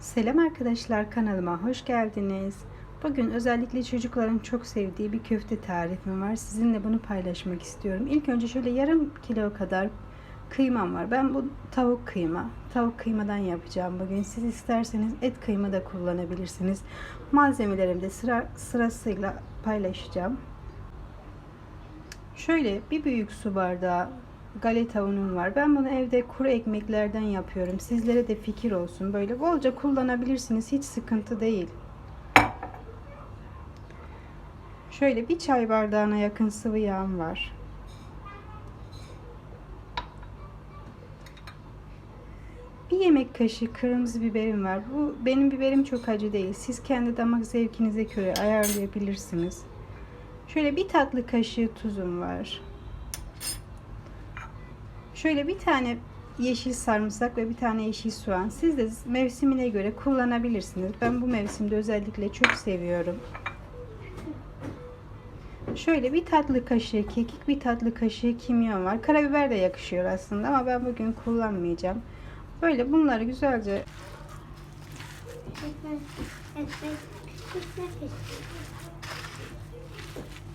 Selam arkadaşlar kanalıma hoş geldiniz. Bugün özellikle çocukların çok sevdiği bir köfte tarifim var. Sizinle bunu paylaşmak istiyorum. İlk önce şöyle yarım kilo kadar kıymam var. Ben bu tavuk kıyma. Tavuk kıymadan yapacağım bugün. Siz isterseniz et kıyma da kullanabilirsiniz. Malzemelerimi de sıra, sırasıyla paylaşacağım. Şöyle bir büyük su bardağı galeta unum var. Ben bunu evde kuru ekmeklerden yapıyorum. Sizlere de fikir olsun. Böyle bolca kullanabilirsiniz. Hiç sıkıntı değil. Şöyle bir çay bardağına yakın sıvı yağım var. Bir yemek kaşığı kırmızı biberim var. Bu benim biberim çok acı değil. Siz kendi damak zevkinize göre ayarlayabilirsiniz. Şöyle bir tatlı kaşığı tuzum var. Şöyle bir tane yeşil sarımsak ve bir tane yeşil soğan. Siz de mevsimine göre kullanabilirsiniz. Ben bu mevsimde özellikle çok seviyorum. Şöyle bir tatlı kaşığı kekik, bir tatlı kaşığı kimyon var. Karabiber de yakışıyor aslında ama ben bugün kullanmayacağım. Böyle bunları güzelce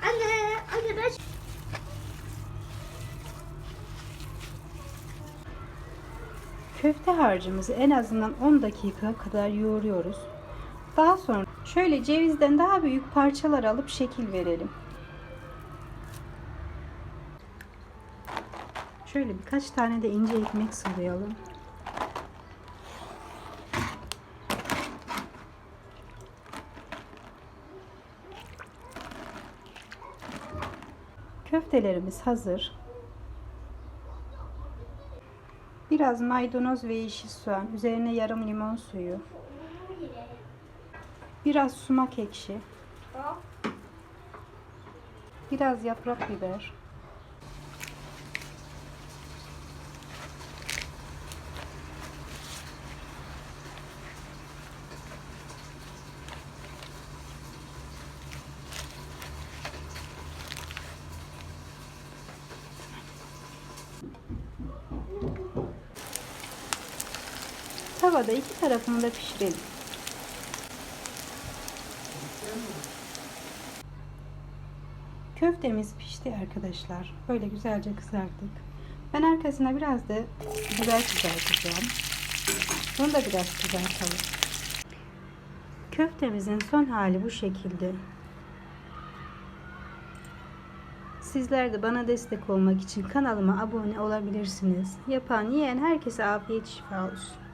Anne, anne ben köfte harcımızı en azından 10 dakika kadar yoğuruyoruz. Daha sonra şöyle cevizden daha büyük parçalar alıp şekil verelim. Şöyle birkaç tane de ince ekmek sıvayalım. Köftelerimiz hazır. Biraz maydanoz ve yeşil soğan, üzerine yarım limon suyu, biraz sumak ekşi, biraz yaprak biber, Tavada iki tarafını da pişirelim. Köftemiz pişti arkadaşlar. Böyle güzelce kızarttık. Ben arkasına biraz da biber kızartacağım. Bunu da biraz kızartalım. Köftemizin son hali bu şekilde. Sizler de bana destek olmak için kanalıma abone olabilirsiniz. Yapan, yiyen herkese afiyet şifa olsun.